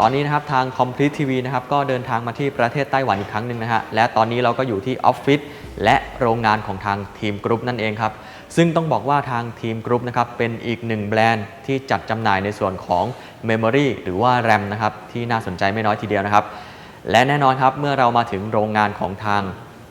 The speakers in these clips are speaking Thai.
ตอนนี้นะครับทาง Complete TV นะครับก็เดินทางมาที่ประเทศไต้หวันอีกครั้งหนึ่งนะฮะและตอนนี้เราก็อยู่ที่ออฟฟิศและโรงงานของทางทีมกรุ๊ปนั่นเองครับซึ่งต้องบอกว่าทางทีมกรุ๊ปนะครับเป็นอีกหนึ่งแบรนด์ที่จัดจำหน่ายในส่วนของ Memory หรือว่า RAM นะครับที่น่าสนใจไม่น้อยทีเดียวนะครับ และแน่นอนครับเมื่อเรามาถึงโรงงานของทาง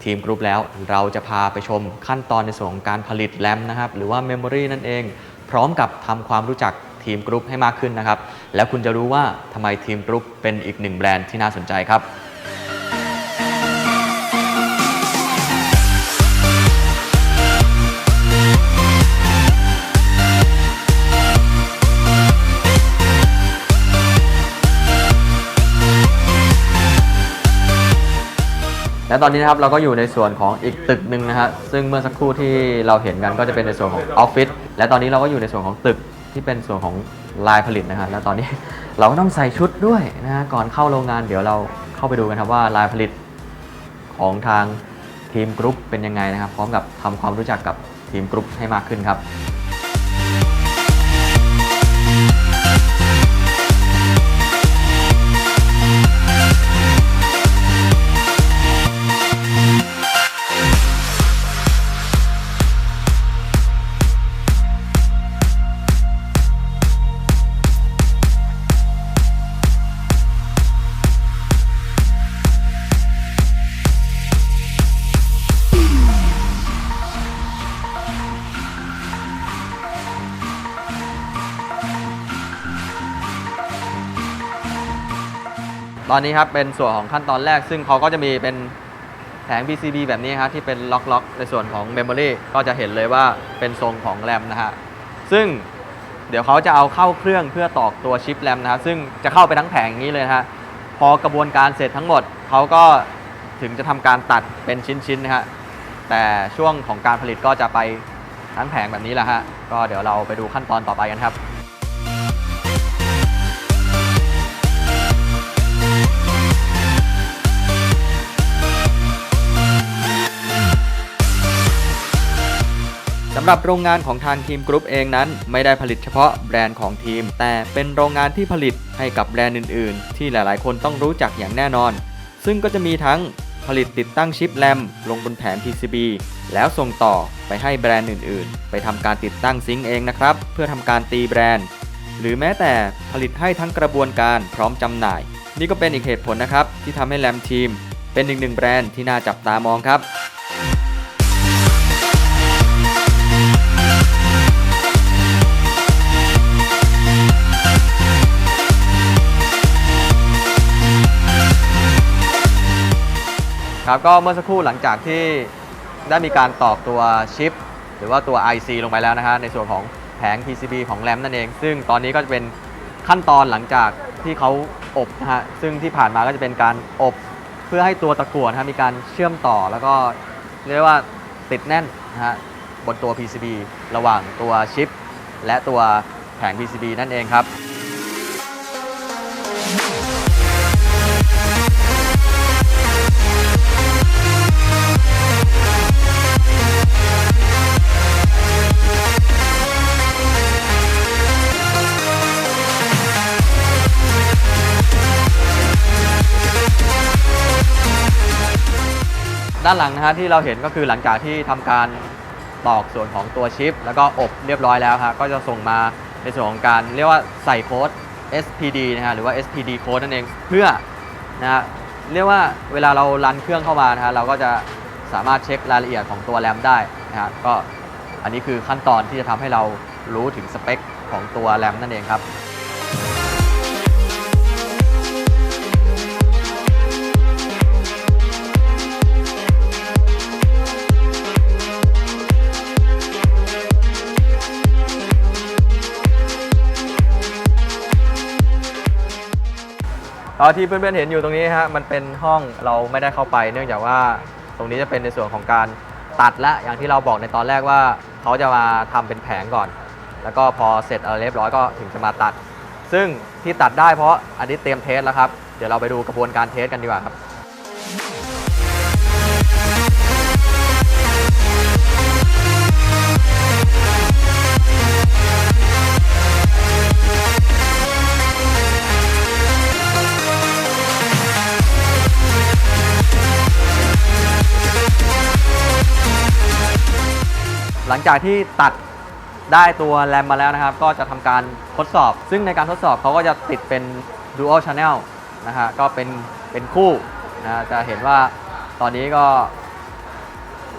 ทีมกรุ๊ปแล้ว เราจะพาไปชมขั้นตอนในส่วนของการผลิตแรมนะครับหรือว่า Memory นั่นเอง พร้อมกับทำความรู้จัก ทีมกรุ๊ปให้มากขึ้นนะครับ แล้วคุณจะรู้ว่าทำไมทีมกรุ๊ปเป็นอีกหนึ่งแบรนด์ที่น่าสนใจครับและตอนนี้นะครับเราก็อยู่ในส่วนของอีกตึกหนึ่งนะฮะซึ่งเมื่อสักครู่ที่เราเห็นกันก็จะเป็นในส่วนของออฟฟิศและตอนนี้เราก็อยู่ในส่วนของตึก ที่เป็นส่วนของลายผลิตนะฮะแล้วตอนนี้ เราก็ต้องใส่ชุดด้วยนะฮะก่อนเข้าโรงงานเดี๋ยวเราเข้าไปดูกันครับว่าลายผลิตของทางทีมกรุ๊ปเป็นยังไงนะครับ พร้อมกับทำความรู้จักกับทีมกรุ๊ปให้มากขึ้นครับ ตอนนี้ครับเป็นส่วนของขั้นตอนแรก ซึ่งเขาก็จะมีเป็นแผง PCB แบบนี้ครับที่เป็นล็อกๆ ในส่วนของ Memory ก็จะเห็นเลยว่าเป็นทรงของแรมนะฮะ ซึ่งเดี๋ยวเขาจะเอาเข้าเครื่องเพื่อตอกตัวชิปแรมนะฮะ ซึ่งจะเข้าไปทั้งแผงอย่างนี้เลยนะฮะ พอกระบวนการเสร็จทั้งหมด เขาก็ถึงจะทำการตัดเป็นชิ้นๆนะฮะ แต่ช่วงของการผลิตก็จะไปทั้งแผงแบบนี้แหละฮะ ก็เดี๋ยวเราไปดูขั้นตอนต่อไปกันครับำหรับโรงงานของทางทีมกรุ๊ปเองนั้น ไม่ได้ผลิตเฉพาะแบรนด์ของทีม แต่เป็นโรงงานที่ผลิตให้กับแบรนด์อื่น ๆ ที่หลาย ๆ คนต้องรู้จักอย่างแน่นอน ซึ่งก็จะมีทั้งผลิตติดตั้งชิปแรมลงบนแผง PCB แล้วส่งต่อไปให้แบรนด์อื่น ๆ ไปทำการติดตั้งซิงค์เองนะครับ เพื่อทำการตีแบรนด์ หรือแม้แต่ผลิตให้ทั้งกระบวนการพร้อมจำหน่าย นี่ก็เป็นอีกเหตุผลนะครับที่ทำให้แรมทีม เป็นอีกหนึ่งแบรนด์ที่น่าจับตามองครับ ครับก็เมื่อสักครู่หลังจากที่ได้มีการตอกตัวชิป หรือว่าตัว IC ลงไปแล้วนะฮะในส่วนของแผง PCB ของแรมนั่นเอง ซึ่งตอนนี้ก็จะเป็นขั้นตอนหลังจากที่เขาอบนะฮะซึ่งที่ผ่านมาก็จะเป็นการอบเพื่อให้ตัวตะกั่วนะฮะมีการเชื่อมต่อแล้วก็เรียกว่าติดแน่นนะฮะบนตัว PCB ระหว่างตัวชิป และตัวแผง PCB นั่นเองครับ ด้านหลังนะฮะที่เราเห็นก็คือหลังจากที่ทำการตอกส่วนของตัวชิป แล้วก็อบเรียบร้อยแล้วฮะก็จะส่งมาในส่วนของการเรียกว่าใส่โค้ด SPD นะฮะหรือว่า SPD โค้ดนั่นเองเพื่อนะฮะเรียกว่าเวลาเรารันเครื่องเข้ามานะฮะเราก็จะสามารถเช็ครายละเอียดของตัวแรมได้นะฮะก็อันนี้คือขั้นตอนที่จะทำให้เรารู้ถึงสเปคของตัวแรมนั่นเองครับ ตอที่เพื่อนๆเห็นอยู่ตรงนี้ฮะมันเป็นห้องเราไม่ได้เข้าไป เนื่องจากว่าตรงนี้จะเป็นในส่วนของการตัดและอย่างที่เราบอกในตอนแรกว่าเขาจะมาทำเป็นแผงก่อน แล้วก็พอเสร็จอะไรเรียบร้อยก็ถึงจะมาตัด ซึ่งที่ตัดได้เพราะอันนี้เตรียมเทสแล้วครับ เดี๋ยวเราไปดูกระบวนการเทสกันดีกว่าครับ ลังจากที่ตัดได้ตัวแรมมาแล้วนะครับ ก็จะทำการทดสอบ ซึ่งในการทดสอบเขาก็จะติดเป็น dual channel นะฮะก็เป็นเป็นคู่นะจะเห็นว่าตอนนี้ก็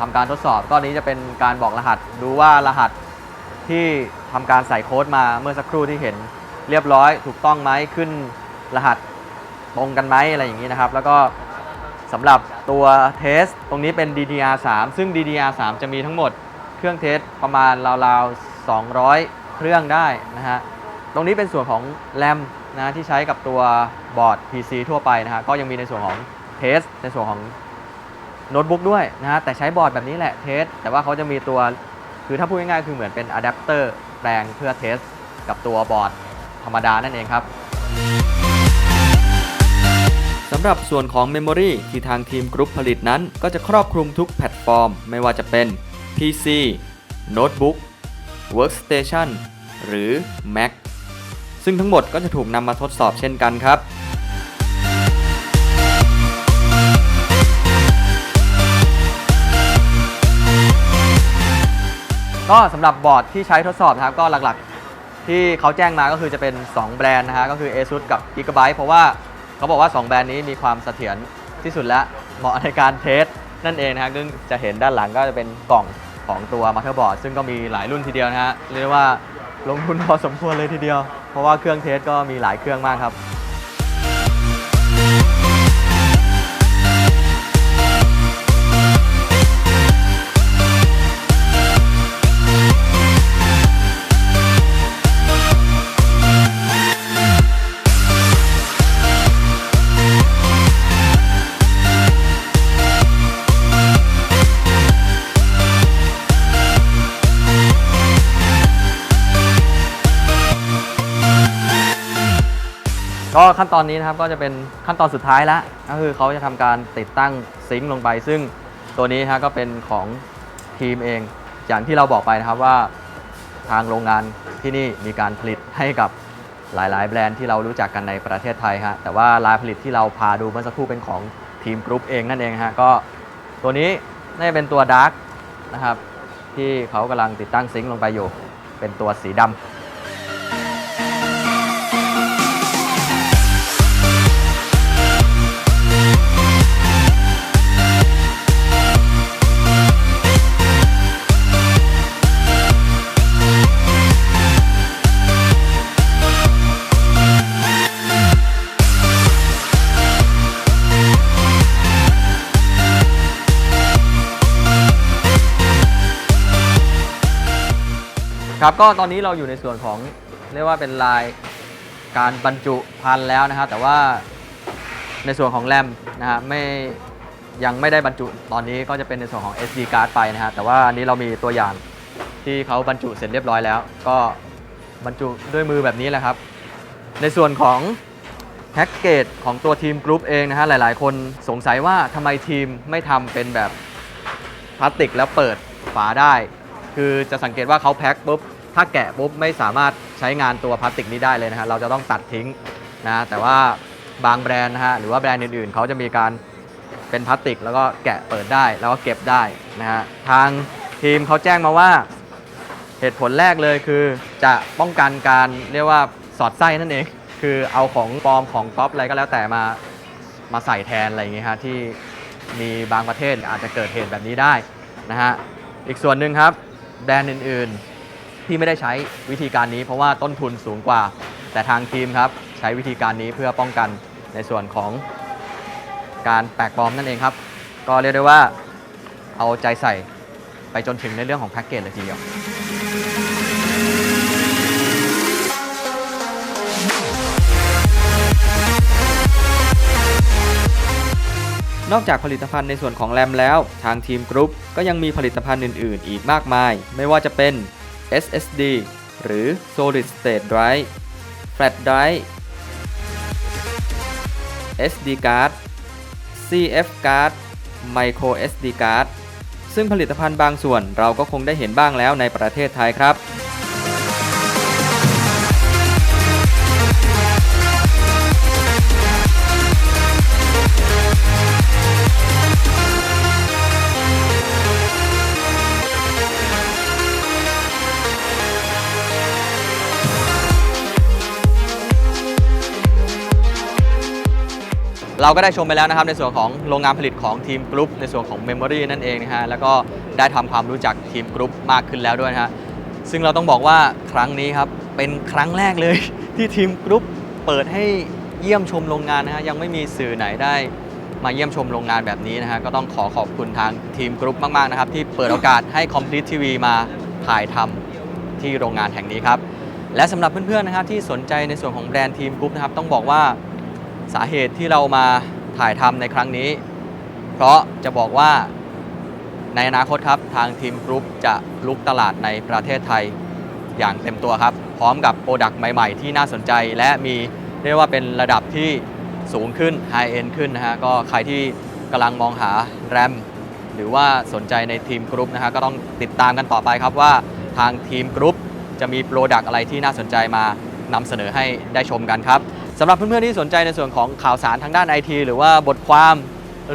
ทำการทดสอบก็นี้จะเป็นการบอกรหัส ดูว่ารหัสที่ทำการใส่โค้ดมาเมื่อสักครู่ที่เห็นเรียบร้อย ถูกต้องไหมขึ้นรหัสตรงกันไหมอะไรอย่างนี้นะครับ แล้วก็สำหรับตัวเทสตรงนี้เป็น DDR3 ซึ่ง DDR3 จะมีทั้งหมด เครื่องเทสประมาณราวๆ 200 เครื่องได้นะฮะ ตรงนี้เป็นส่วนของแรมนะที่ใช้กับตัวบอร์ด PC ทั่วไปนะฮะ ก็ยังมีในส่วนของเทสในส่วนของโน้ตบุ๊กด้วยนะฮะ แต่ใช้บอร์ดแบบนี้แหละเทส แต่ว่าเขาจะมีตัว คือถ้าพูดง่ายๆ คือเหมือนเป็นอะแดปเตอร์แปลงเพื่อเทสกับตัวบอร์ดธรรมดานั่นเองครับสำหรับส่วนของ Memory ที่ทางทีมกรุ๊ปผลิตนั้น ก็จะครอบคลุมทุกแพลตฟอร์ม ไม่ว่าจะเป็น PC Notebook Workstation หรือ Mac ซึ่งทั้งหมดก็จะถูกนำมาทดสอบเช่นกันครับ ก็สำหรับบอร์ดที่ใช้ทดสอบนะครับก็หลักๆ ที่เขาแจ้งมาก็คือจะเป็น 2 แบรนด์นะฮะก็คือ ASUS กับ Gigabyte เพราะว่าเขาบอกว่า 2 แบรนด์นี้มีความเสถียรที่สุดและเหมาะในการเทส นั่นเองนะฮะซึ่งจะเห็นด้านหลังก็จะเป็นกล่องของตัวมั t เ e อร์บอร์ดซึ่งก็มีหลายรุ่นทีเดียวนะฮะเรียกว่าลงทุนพอสมควรเลยทีเดียว เพราะว่าเครื่องเทสก็มีหลายเครื่องมากครับ ก็ขั้นตอนนี้นะครับก็จะเป็นขั้นตอนสุดท้ายแล้วก็คือเขาจะทำการติดตั้งซิงค์ลงไป ซึ่งตัวนี้นะฮะก็เป็นของทีมเอง อย่างที่เราบอกไปนะครับว่าทางโรงงานที่นี่มีการผลิตให้กับหลาย ๆ แบรนด์ที่เรารู้จักกันในประเทศไทยฮะแต่ว่าลายผลิตที่เราพาดูเมื่อสักครู่เป็นของทีมกรุ๊ปเองนั่นเองฮะก็ตัวนี้น่าจะเป็นตัวดาร์กนะครับที่เขากำลังติดตั้งซิงค์ลงไปอยู่ เป็นตัวสีดำ ครับก็ตอนนี้เราอยู่ในส่วนของเรียกว่าเป็นลายการบรรจุพันธุ์แล้วนะครับแต่ว่าในส่วนของแรมนะฮะไม่ยังไม่ได้บรรจุตอนนี้ก็จะเป็นในส่วนของ SD card ไปนะฮะแต่ว่าอันนี้เรามีตัวอย่างที่เขาบรรจุเสร็จเรียบร้อยแล้ว ก็บรรจุด้วยมือแบบนี้แหละครับ ในส่วนของแพ็กเกจของตัวทีมกรุ๊ปเองนะฮะหลายๆ คนสงสัยว่าทำไมทีมไม่ทำเป็นแบบพลาสติกแล้วเปิดฝาได้ คือจะสังเกตว่าเขาแพ็คปุ๊บ ถ้าแกะปุ๊บไม่สามารถใช้งานตัวพลาสติกนี้ได้เลยนะฮะเราจะต้องตัดทิ้งนะแต่ว่าบางแบรนด์นะฮะหรือว่าแบรนด์อื่นๆ เขาจะมีการเป็นพลาสติก แล้วก็แกะเปิดได้แล้วก็เก็บได้นะฮะทางทีมเขาแจ้งมาว่าเหตุผลแรกเลยคือจะป้องกันการเรียกว่าสอดไส้นั่นเองคือเอาของปลอมของก๊อปอะไรก็แล้วแต่มามาใส่แทนอะไรอย่างเงี้ยฮะที่มีบางประเทศอาจจะเกิดเหตุแบบนี้ได้นะฮะอีกส่วนหนึ่งครับแบรนด์อื่นๆ ที่ไม่ได้ใช้วิธีการนี้ เพราะว่าต้นทุนสูงกว่า แต่ทางทีมครับ ใช้วิธีการนี้เพื่อป้องกันในส่วนของการแปลกปลอมนั่นเองครับ ก็เรียกได้ว่าเอาใจใส่ไปจนถึงในเรื่องของแพ็กเกจเลยทีเดียวนอกจากผลิตภัณฑ์ในส่วนของแรมแล้ว ทางทีมกรุ๊ปก็ยังมีผลิตภัณฑ์อื่น ๆ อีกมากมาย ไม่ว่าจะเป็น SSD หรือ Solid State Drive Flash Drive SD Card CF Card Micro SD Card ซึ่งผลิตภัณฑ์บางส่วนเราก็คงได้เห็นบ้างแล้วในประเทศไทยครับ เราก็ได้ชมไปแล้วนะครับในส่วนของโรงงานผลิตของทีมกรุ๊ปในส่วนของ Memory นั่นเองนะฮะแล้วก็ได้ทำความรู้จักทีมกรุ๊ปมากขึ้นแล้วด้วยนะฮะซึ่งเราต้องบอกว่าครั้งนี้ครับเป็นครั้งแรกเลยที่ทีมกรุ๊ปเปิดให้เยี่ยมชมโรงงานนะฮะยังไม่มีสื่อไหนได้มาเยี่ยมชมโรงงานแบบนี้นะฮะก็ต้องขอขอบคุณทางทีมกรุ๊ปมากๆนะครับที่เปิดโอกาสให้ Complete TV มาถ่ายทำที่โรงงานแห่งนี้ครับและสำหรับเพื่อนๆนะครับที่สนใจในส่วนของแบรนด์ทีมกรุ๊ปนะครับต้องบอกว่า สาเหตุที่เรามาถ่ายทำในครั้งนี้ เพราะจะบอกว่าในอนาคตครับทางทีมกรุ๊ปจะลุกตลาดในประเทศไทยอย่างเต็มตัวครับ พร้อมกับโปรดักต์ใหม่ๆ ที่น่าสนใจและมีเรียกว่าเป็นระดับที่สูงขึ้นไฮเอ็นขึ้นนะฮะก็ใครที่กำลังมองหาแรมหรือว่าสนใจในทีมกรุ๊ปนะฮะก็ต้องติดตามกันต่อไปครับว่าทางทีมกรุ๊ปจะมีโปรดักต์อะไรที่น่าสนใจมานำเสนอให้ได้ชมกันครับ สำหรับเพื่อนๆที่สนใจในส่วนของข่าวสารทางด้านไอทีหรือว่าบทความ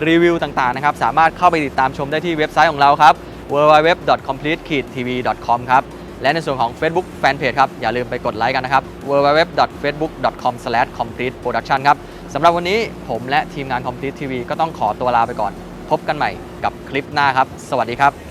รีวิวต่างๆนะครับสามารถเข้าไปติดตามชมได้ที่เว็บไซต์ของเราครับ www.complete-tv.com ครับและในส่วนของ Facebook Fanpage ครับ อย่าลืมไปกดไลค์กันนะครับ www.facebook.com/completeproduction ครับสำหรับวันนี้ผมและทีมงาน Complete TV ก็ต้องขอตัวลาไปก่อน พบกันใหม่กับคลิปหน้าครับ สวัสดีครับ